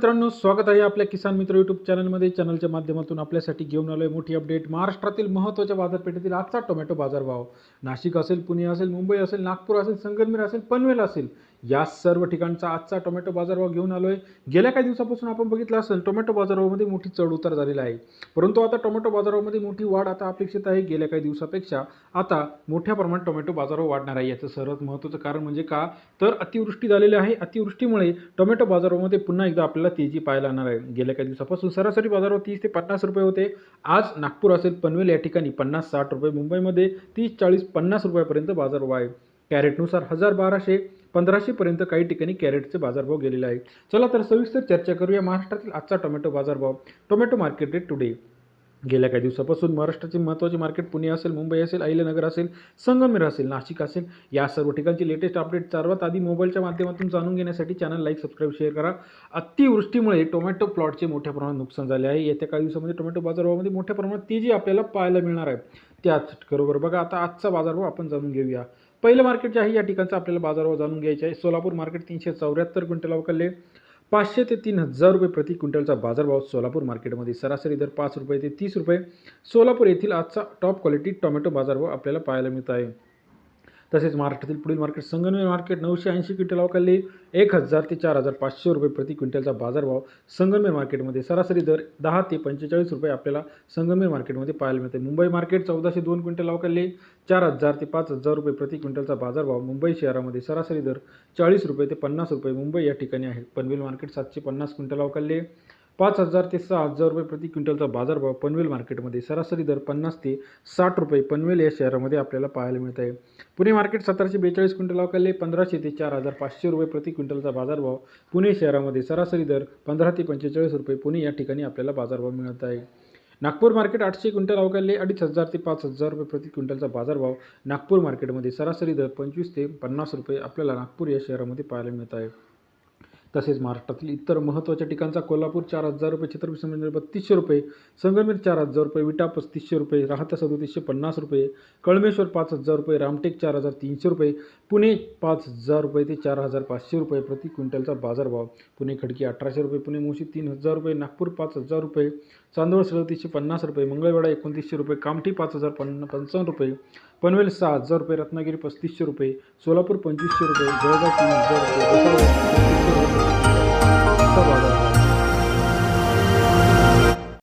मित्रांनो स्वागत आहे आपल्या किसान मित्र यूट्यूब चॅनलमध्ये चॅनलच्या माध्यमातून आपल्यासाठी घेऊन आलोय मोठी अपडेट महाराष्ट्रातील महत्त्वाच्या बाजारपेठेतील आजचा टोमॅटो बाजारभाव. नाशिक असेल पुणे असेल मुंबई असेल नागपूर असेल संगमनेर असेल पनवेल असेल. या सर्व ठिकाणचा आजचा टोमॅटो बाजारभाव घेऊन आलो आहे गेल्या काही दिवसापासून आपण बघितलं असेल टोमॅटो बाजारभावामध्ये मोठी चढ उतार झालेला आहे. परंतु आता टोमॅटो बाजारामध्ये मोठी वाढ आता अपेक्षित आहे. गेल्या काही दिवसापेक्षा आता मोठ्या प्रमाणात टोमॅटो बाजारभाव वाढणार आहे. याचं सर्वात महत्त्वाचं कारण म्हणजे का? तर अतिवृष्टी झालेली आहे. अतिवृष्टीमुळे टोमॅटो बाजारामध्ये पुन्हा एकदा आपल्याला तेजी पाहायला येणार आहे. गेल्या काही दिवसापासून सरासरी बाजारभाव तीस ते पन्नास रुपये होते. आज नागपूर असेल पनवेल या ठिकाणी पन्नास साठ रुपये. मुंबईमध्ये तीस चाळीस पन्नास रुपयापर्यंत बाजारभाव आहे. कॅरेटनुसार हजार बाराशे पंधराशेपर्यंत काही ठिकाणी कॅरेटचे बाजारभाव गेलेले आहे चला तर सविस्तर चर्चा करूया महाराष्ट्रातील आजचा टोमॅटो बाजारभाव. टोमॅटो मार्केट रेट टुडे गेल्या काही दिवसापासून महाराष्ट्राचे महत्त्वाचे मार्केट पुणे असेल मुंबई असेल अहिल्यानगर असेल संगमेर असेल नाशिक असेल या सर्व ठिकाणची लेटेस्ट अपडेट सर्वात आधी मोबाईलच्या माध्यमातून जाणून घेण्यासाठी चॅनल लाईक सबस्क्राईब शेअर करा. अतिवृष्टीमुळे टोमॅटो प्लॉटचे मोठ्या प्रमाणात नुकसान झाले आहे. येत्या काही दिवसामध्ये टोमॅटो बाजारभावामध्ये मोठ्या प्रमाणात तेजी आपल्याला पाहायला मिळणार आहे. त्याच बरोबर बघा आता आजचा बाजारभाव आपण जाणून घेऊया. पहिलं मार्केट जे आहे या ठिकाणचं आपल्याला बाजारावर जाणून घ्यायचं आहे. सोलापूर मार्केट तीनशे चौऱ्याहत्तर क्विंटल अवकाले पाचशे ते तीन हजार रुपये प्रति क्विंटलचा बाजारभाव सोलापूर मार्केटमध्ये सरासरी दर पाच रुपये ते तीस रुपये. सोलापूर येथील आजचा टॉप क्वालिटी टोमॅटो बाजारभाव आपल्याला पाहायला मिळत आहे. तसेच महाराष्ट्रातील पुढील मार्केट संगमनेर मार्केट नऊशे ऐंशी क्विंटल अवकाले एक हजार ते चार हजार पाचशे रुपये प्रति क्विंटलचा बाजारभाव संगमनेर मार्केटमध्ये सरासरी दर दहा ते पंचेचाळीस रुपये आपल्याला संगमनेर मार्केटमध्ये पाहायला मिळते. मुंबई मार्केट चौदाशे दोन क्विंटल अवकाले चार हजार ते पाच हजार रुपये प्रति क्विंटलचा बाजारभाव मुंबई शहरामध्ये सरासरी दर चाळीस रुपये ते पन्नास रुपये मुंबई या ठिकाणी आहे. पनवेल मार्केट सातशे पन्नास क्विंटल अवकाले पाच हजार ते सहा हजार रुपये प्रति क्विंटलचा बाजारभाव पनवेल मार्केटमध्ये सरासरी दर पन्नास ते साठ रुपये पनवेल या शहरामध्ये आपल्याला पाहायला मिळत आहे पुणे मार्केट सतराशे बेचाळीस क्विंटल अवकाले पंधराशे ते चार हजार पाचशे रुपये प्रति क्विंटलचा बाजारभाव पुणे शहरामध्ये सरासरी दर पंधरा ते पंचेचाळीस रुपये पुणे या ठिकाणी आपल्याला बाजारभाव मिळत आहे नागपूर मार्केट आठशे क्विंटल अवकाले अडीच हजार ते पाच हजार रुपये प्रति क्विंटलचा बाजारभाव नागपूर मार्केटमध्ये सरासरी दर पंचवीस ते पन्नास रुपये आपल्याला नागपूर या शहरामध्ये पाहायला मिळत आहे तसेच महाराष्ट्रातील इतर महत्त्वाच्या ठिकाणचा कोल्हापूर चार हजार रुपये छत्रपती संभाजीनगर बत्तीसशे रुपये संगमेर चार हजार रुपये विटा पस्तीसशे रुपये राहता सदोतीसशे पन्नास रुपये कळमेश्वर पाच हजार रुपये रामटेक चार हजार तीनशे रुपये पुणे पाच हजार रुपये ते चार हजार पाचशे रुपये प्रति क्विंटलचा बाजारभाव. पुणे खडकी अठराशे रुपये पुणे मुळशी तीन हजार रुपये नागपूर पाच हजार रुपये चांदवड सदतीसशे पन्नास रुपये मंगळवेढा एकोणतीसशे रुपये कामठी पाच हजार पन्न पंचावन्न रुपये पनवेल सहा हजार रुपये रत्नागिरी पस्तीसशे रुपये सोलापूर पंचवीसशे रुपये जळगाव तीन हजार रुपये